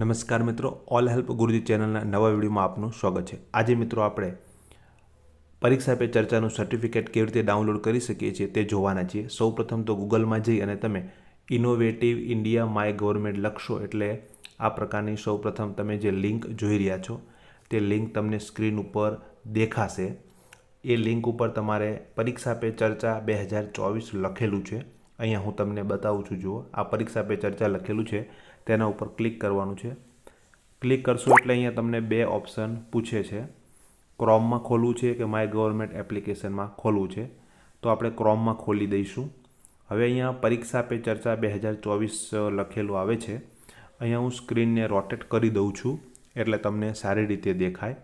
નમસ્કાર મિત્રો all help ગુરુજી ચેનલના નવા વિડીયોમાં આપનું સ્વાગત છે. આજે મિત્રો આપણે પરીક્ષા પે ચર્ચાનું સર્ટિફિકેટ કેવી રીતે ડાઉનલોડ કરી શકીએ છીએ તે જોવાના છીએ. સૌપ્રથમ તો ગૂગલમાં જઈ અને તમે ઇનોવેટિવ ઇન્ડિયા માય ગવર્મેન્ટ લખશો એટલે આ પ્રકારની સૌપ્રથમ તમે જે લિંક જોઈ રહ્યા છો, તે લિંક તમને સ્ક્રીન ઉપર દેખાશે. એ લિંક ઉપર તમારે પરીક્ષા પે ચર્ચા બે હજાર ચોવીસ લખેલું છે. અહીંયા હું તમને બતાવું છું, જુઓ. આ પરીક્ષા પે ચર્ચા લખેલું છે. તેના ઉપર ક્લિક કરવાનું છે. ક્લિક કરશો એટલે અહીંયા તમને બે ઓપ્શન પૂછે છે. ક્રોમમાં ખોલવું છે કે માય ગવર્મેન્ટ એપ્લિકેશનમાં ખોલવું છે? તો આપણે ક્રોમમાં ખોલી દઈશું. હવે અહીંયા પરીક્ષા પે ચર્ચા બે હજાર ચોવીસ લખેલું આવે છે. અહીંયા હું સ્ક્રીનને રોટેટ કરી દઉં છું, એટલે તમને સારી રીતે દેખાય.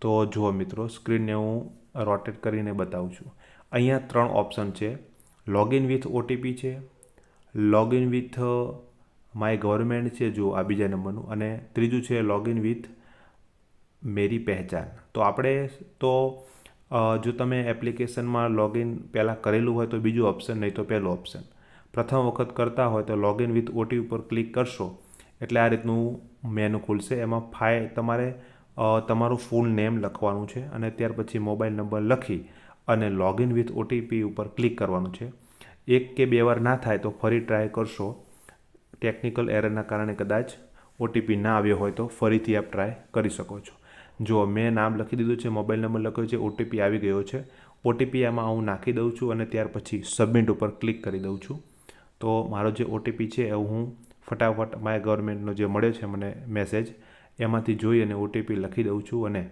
તો જુઓ મિત્રો, સ્ક્રીનને હું રોટેટ કરીને બતાવું છું. અહીંયા ત્રણ ઓપ્શન છે. લોગિન વિથ ઓટીપી છે. લોગિન વિથ માય ગવર્મેન્ટ છે, જો આ બીજા નંબરનું. અને ત્રીજું છે લોગિન વિથ મેરી પહેચાન. તો આપણે તો જો તમે એપ્લિકેશનમાં લોગિન પહેલાં કરેલું હોય તો બીજું ઓપ્શન, નહીં તો પહેલું ઓપ્શન. પ્રથમ વખત કરતા હોય તો લોગિન વિથ ઓટી ઉપર ક્લિક કરશો. એટલે આ રીતનું મેનુ ખુલશે. એમાં ફાઇલ, તમારે તમારું ફૂલ નેમ લખવાનું છે અને ત્યાર પછી મોબાઈલ નંબર લખી અને લોગિન વિથ ઓટીપી ઉપર ક્લિક કરવાનું છે. એક કે બે વાર ના થાય તો ફરી ટ્રાય કરશો. ટેકનિકલ એરરના કારણે કદાચ ઓટીપી ના આવ્યો હોય તો ફરીથી આપ ટ્રાય કરી શકો છો. જો મેં નામ લખી દીધું છે મોબાઈલ નંબર લખ્યો છે ઓટીપી આવી ગયો છે ઓટીપી આમાં હું નાખી દઉં છું અને ત્યાર પછી સબમિટ ઉપર ક્લિક કરી દઉં છું. તો મારો જે ઓટીપી છે, એ હું ફટાફટ માય ગવર્મેન્ટનો જે મળ્યો છે, મને મેસેજ એમાંથી જોઈ અને ઓટીપી લખી દઉં છું અને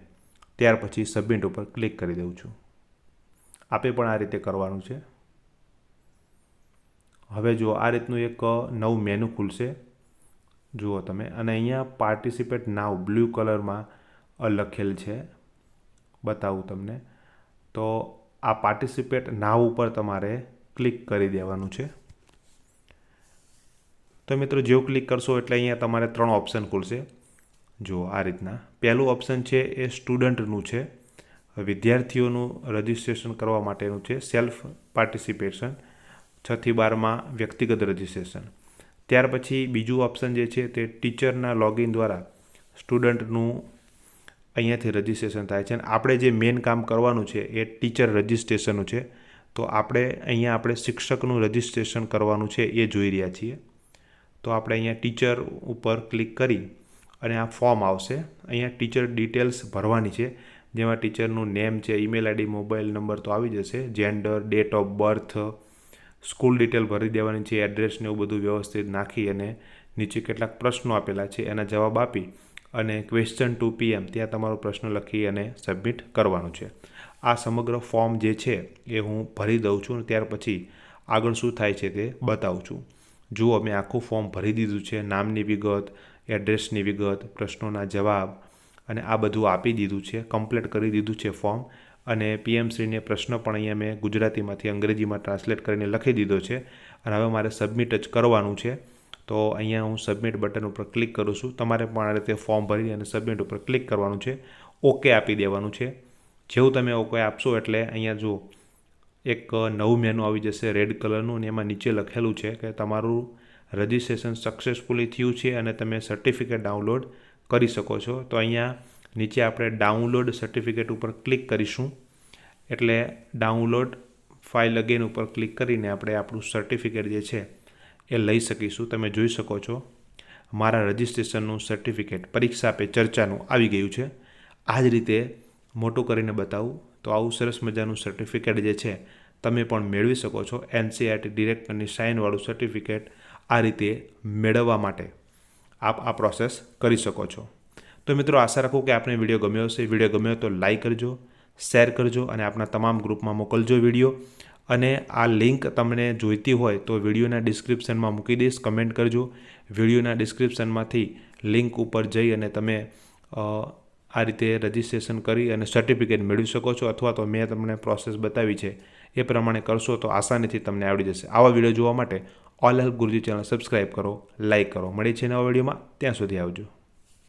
ત્યાર પછી સબમિટ ઉપર ક્લિક કરી દઉં છું. આપે પણ આ રીતે કરવાનું છે. હવે જુઓ, આ રીતનું એક નવું મેનુ ખુલશે. જુઓ તમે, અને અહીંયા પાર્ટિસિપેટ નાવ બ્લુ કલરમાં લખેલ છે. બતાવું તમને. તો આ પાર્ટિસિપેટ નાવ ઉપર તમારે ક્લિક કરી દેવાનું છે. તો મિત્રો, જેવું ક્લિક કરશો એટલે અહીંયા તમારે ત્રણ ઓપ્શન ખુલશે. જુઓ આ રીતના. પહેલું ઓપ્શન છે એ સ્ટુડન્ટનું છે. વિદ્યાર્થીઓનું રજિસ્ટ્રેશન કરવા માટેનું છે. સેલ્ફ પાર્ટિસિપેશન છથી બારમાં વ્યક્તિગત રજિસ્ટ્રેશન ત્યાર પછી બીજું ઓપ્શન જે છે તે ટીચરના લોગિન દ્વારા સ્ટુડન્ટનું અહીંયાથી રજિસ્ટ્રેશન થાય છે. અને આપણે જે મેઇન કામ કરવાનું છે એ ટીચર રજિસ્ટ્રેશનનું છે. તો આપણે અહીંયા આપણે શિક્ષકનું રજિસ્ટ્રેશન કરવાનું છે એ જોઈ રહ્યા છીએ. તો આપણે અહીંયા ટીચર ઉપર ક્લિક કરી અને આ ફોર્મ આવશે. અહીંયા ટીચર ડિટેલ્સ ભરવાની છે. જેમાં ટીચરનું નેમ છે ઈમેલ આઈડી મોબાઈલ નંબર તો આવી જશે. Gender date of birth school detail ભરી દેવાની છે એડ્રેસને એવું બધું વ્યવસ્થિત નાખી અને નીચે કેટલાક પ્રશ્નો આપેલા છે, એના જવાબ આપી અને ક્વેશ્ચન ટુ પીએમ ત્યાં તમારો પ્રશ્ન લખી અને સબમિટ કરવાનું છે. આ સમગ્ર ફોર્મ જે છે, એ હું ભરી દઉં છું ત્યાર પછી આગળ શું થાય છે તે બતાવું છું. જુઓ, મેં આખું ફોર્મ ભરી દીધું છે, નામની વિગત એડ્રેસની વિગત, પ્રશ્નોના જવાબ અને આ બધું આપી દીધું છે કમ્પ્લીટ કરી દીધું છે ફોર્મ અને પીએમસીને પ્રશ્ન પણ અહીંયા મેં ગુજરાતીમાંથી અંગ્રેજીમાં ટ્રાન્સલેટ કરીને લખી દીધો છે. અને હવે મારે સબમિટ જ કરવાનું છે. તો અહીંયા હું સબમિટ બટન ઉપર ક્લિક કરું છું. તમારે પણ આ રીતે ફોર્મ ભરી અને સબમિટ ઉપર ક્લિક કરવાનું છે. ઓકે આપી દેવાનું છે. જેવું તમે ઓકે આપશો એટલે અહીંયા જુઓ એક નવું મેનુ આવી જશે રેડ કલરનું અને એમાં નીચે લખેલું છે કે તમારું રજિસ્ટ્રેશન સક્સેસફુલી થયું છે અને તમે સર્ટિફિકેટ ડાઉનલોડ કરી શકો છો. તો અહીંયા નીચે આપણે ડાઉનલોડ સર્ટિફિકેટ ઉપર ક્લિક કરીશું. એટલે ડાઉનલોડ ફાઇલ અગેન ઉપર ક્લિક કરીને આપણે આપણું સર્ટિફિકેટ જે છે એ લઈ શકીશું. તમે જોઈ શકો છો, મારા રજિસ્ટ્રેશનનું સર્ટિફિકેટ પરીક્ષા પે ચર્ચાનું આવી ગયું છે. આ જ રીતે મોટું કરીને બતાવું, તો આવું સરસ મજાનું સર્ટિફિકેટ જે છે, તમે પણ મેળવી શકો છો. એનસીઆરટી ડિરેક્ટરની સાઇનવાળું સર્ટિફિકેટ આ રીતે મેળવવા માટે આપ આ પ્રોસેસ કરી શકો છો. તો મિત્રો, આશા રાખું કે આપને વીડિયો ગમ્યો હશે. વીડિયો ગમ્યો તો લાઇક કરજો શેર કરજો અને આપના તમામ ગ્રુપમાં મોકલજો વીડિયો. અને આ લિંક તમને જોઈતી હોય તો વિડીયોના ડિસ્ક્રિપ્શનમાં મૂકી દઈશ. કમેન્ટ કરજો. વિડીયોના ડિસ્ક્રિપ્શનમાંથી લિંક ઉપર જઈ અને તમે આ રીતે રજિસ્ટ્રેશન કરી અને સર્ટિફિકેટ મેળવી શકો છો. અથવા તો મેં તમને પ્રોસેસ બતાવી છે. એ પ્રમાણે કરશો તો આસાનીથી તમને આવડી જશે. આવા વીડિયો જોવા માટે all help guruji channel subscribe કરો લાઇક કરો. મળી છે નવા વિડીયોમાં ત્યાં સુધી આવજો.